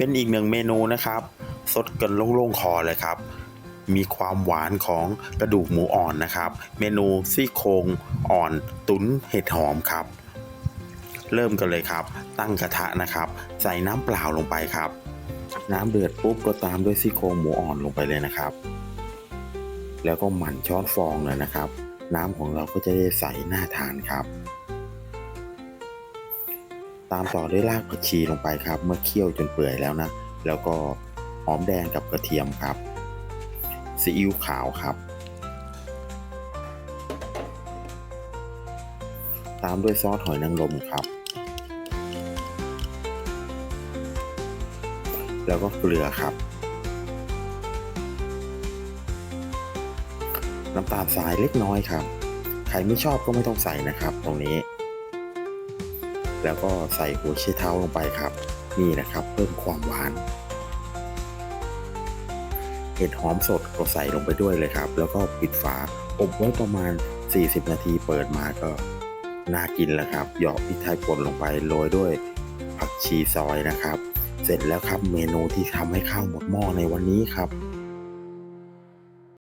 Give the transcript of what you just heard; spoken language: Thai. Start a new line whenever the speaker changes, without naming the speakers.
เป็นอีกหนึ่งเมนูนะครับ สดกันโล่งๆคอเลยครับ มีความหวานของกระดูกหมูอ่อนนะครับ เมนูซี่โครงอ่อนตุ๋นเห็ดหอมครับ เริ่มกันเลยครับ ตั้งกระทะนะครับ ใส่น้ำเปล่าลงไปครับ น้ำเดือดปุ๊บก็ตามด้วยซี่โครงหมูอ่อนลงไปเลยนะครับ แล้วก็หมั่นช้อนฟองเลยนะครับ น้ำของเราก็จะได้ใสน่าทานครับ ตามต่อด้วยรากผักชีลงไปครับ เมื่อเคี่ยวจนเปื่อยแล้วนะ แล้วก็หอมแดงกับกระเทียมครับซีอิ๊วขาวครับ ตามด้วยซอสหอยนางรมครับ แล้วก็เกลือครับ น้ำตาลทรายเล็กน้อยครับ ใครไม่ชอบก็ไม่ต้องใส่นะครับ ตรงนี้ แล้วก็ใส่หัวไชเท้าลงไปครับ นี่นะครับเพิ่มความหวาน เห็ดหอมสดก็ใส่ลงไปด้วยเลยครับ แล้วก็ปิดฝาอบไว้ประมาณ 40 นาทีเปิดมาก็น่ากินแล้วครับหยอกพริกไทยป่นลงไปโรยด้วยผักชีซอยนะครับ เสร็จแล้วครับเมนูที่ทำให้ข้าวหมดหม้อในวันนี้ครับ